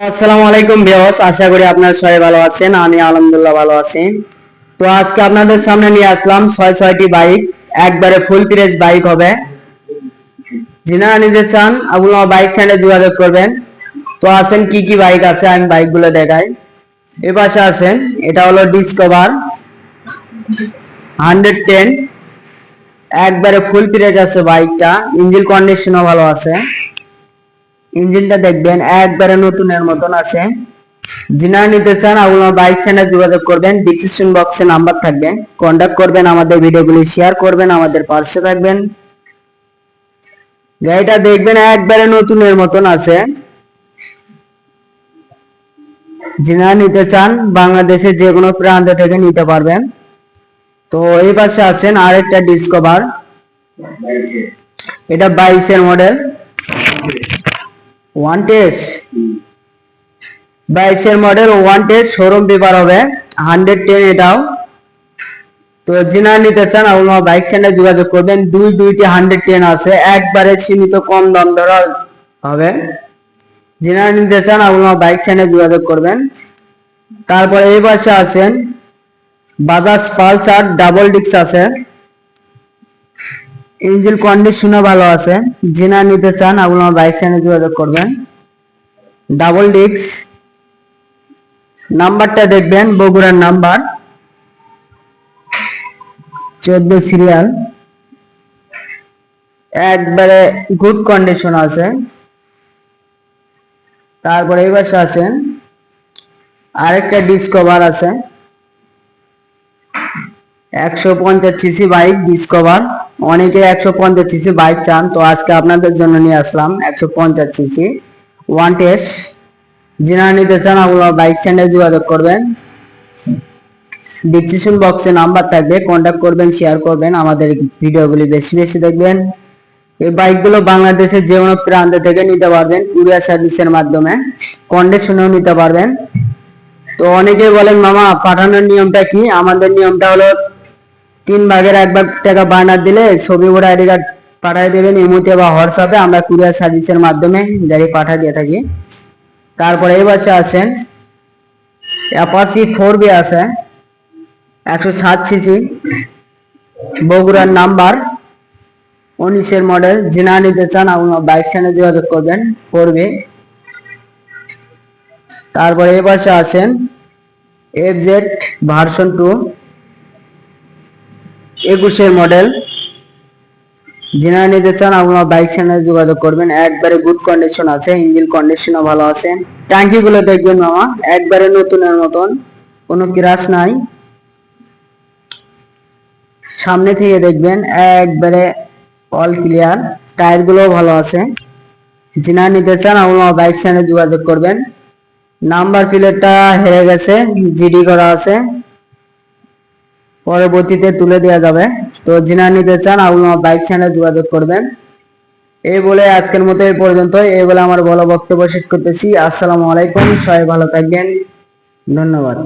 আসসালামু আলাইকুম বিয়স আশা করি আপনারা সবাই ভালো আছেন, আমি আলহামদুলিল্লাহ ভালো আছি। তো আজকে আপনাদের সামনে নিয়ে আসলাম ছয় ছয়টি বাইক, একবারে ফুল প্রেস বাইক হবে। যিনারা নিতে চান আপনারা বাইক স্ট্যান্ডে যোগাযোগ করবেন। তো আসেন, কি কি বাইক আছে, আমি বাইকগুলো দেখাই। এ পাশে আছেন এটা হলো ডিসকভার হান্ড্রেড টেন একবারে ফুল প্রেস আছে বাইকটা ইঞ্জিন কন্ডিশনও ভালো আছে। ইঞ্জিনটা দেখবেন, একবারে নতুনের মতন আছে। যিনারা নিতে চান আপনার বাইক সেন্টার যোগাযোগ করবেন ডিসক্রিপশন বক্সে নাম্বার থাকবে। কন্ট্যাক্ট করবেন আমাদের ভিডিওগুলি শেয়ার করবেন, আমাদের পাশে থাকবেন। গাড়িটা দেখবেন, একবারে নতুনের মতন আছে। যিনারা নিতে চান, বাংলাদেশের যে কোনো প্রান্ত থেকে নিতে পারবেন। তো এই পাশে আছেন আরেকটা ডিসকভার এটা বাইশের মডেল ওয়ান টেস্ট বাইশের model one test showroom paper হবে। হান্ড্রেড টেন এটাও। তো যিনারা নিতে চান আপনার বাইক সেন্টার যোগাযোগ করবেন। দুই দুইটি হান্ড্রেড টেন আছে। একবারে সীমিত কম দাম ধরা হবে। যিনারা নিতে চান আপনার বাইক সেন্টার যোগাযোগ করবেন। তারপরে এই পাশে আছেন বাজাজ পালসার ডাবল ডিক্স আছে। ইঞ্জিন কন্ডিশনও ভালো আছে। যিনা নিতে চান আপনি আমার বাইক চ্যানেল যোগাযোগ করবেন। ডাবল ডিক্স নাম্বারটা দেখবেন, বগুড়ার নাম্বার। চোদ্দ সিরিয়াল একবারে গুড কন্ডিশন আছে। তারপরে এই পাশে আছেন। আরেকটা ডিসকভার আছে। একশো পঞ্চাশ সিসি বাইক ডিসকভার অনেকে একশো পঞ্চাশ সিসি বাইক চান, তো আজকে আপনাদের জন্য নিয়ে আসলাম একশো পঞ্চাশ সিসি। ওয়ান টেস্ট যিনারা নিতে চান আপনারা বাইক স্ট্যান্ডে যোগাযোগ করবেন। ডিসক্রিপশন বক্সে নাম্বার থাকবে কন্ট্যাক্ট করবেন শেয়ার করবেন, আমাদের ভিডিওগুলি বেশি বেশি দেখবেন। এই বাইকগুলো বাংলাদেশের যে কোনো প্রান্ত থেকে নিতে পারবেন, কুরিয়ার সার্ভিসের মাধ্যমে কন্ডিশনেও নিতে পারবেন। তো অনেকেই বলেন, মামা, পাঠানোর নিয়মটা কি? আমাদের নিয়মটা হলো তিন ভাগের এক ভাগ টাকা বার্নার দিলে ছবি ওরা আইডি কার্ড পাঠিয়ে দেবেন ইমোতে বা হোয়াটসঅ্যাপে আমরা কুরিয়ার সার্ভিসের মাধ্যমে গাড়ি পাঠিয়ে দিয়ে থাকি। তারপরে এই বাসে আছেন অ্যাপাসি ফোর বি আছে, একশো সাত সিসি বগুড়ার নাম্বার উনিশের মডেল যিনা নিতে চান আপনার বাইক স্ট্যান্ডে যোগাযোগ করবেন ফোর বি তারপরে এই পাশে আছেন এফ জেড ভার্সন টু একুশের মডেল যিনারা নিতে চান, আপনার বাইক চ্যানেলে যোগাযোগ করবেন। একবারে গুড কন্ডিশন আছে ইঞ্জিন কন্ডিশনও ভালো আছে। ট্যাঙ্কি গুলো দেখবেন মামা, একবারে নতুনের মতন। কোনো ক্রাশ নাই। সামনে থেকে দেখবেন, একবারে অল ক্লিয়ার টায়ারগুলো ভালো আছে। যিনারা নিতে চান, আপনার বাইক চ্যানেলে যোগাযোগ করবেন। নাম্বার প্লেটটা হেরে গেছে জিডি করা আছে। পরবর্তীতে তুলে দেওয়া যাবে। তো যিনা নিতে চান, আপনার বাইক চ্যানেলে যোগাযোগ করবেন। এই বলে আজকের মতো এই পর্যন্ত এই বলে আমার ভালো বক্তব্য শেষ করতেছি। আসসালামু আলাইকুম। সবাই ভালো থাকবেন। ধন্যবাদ।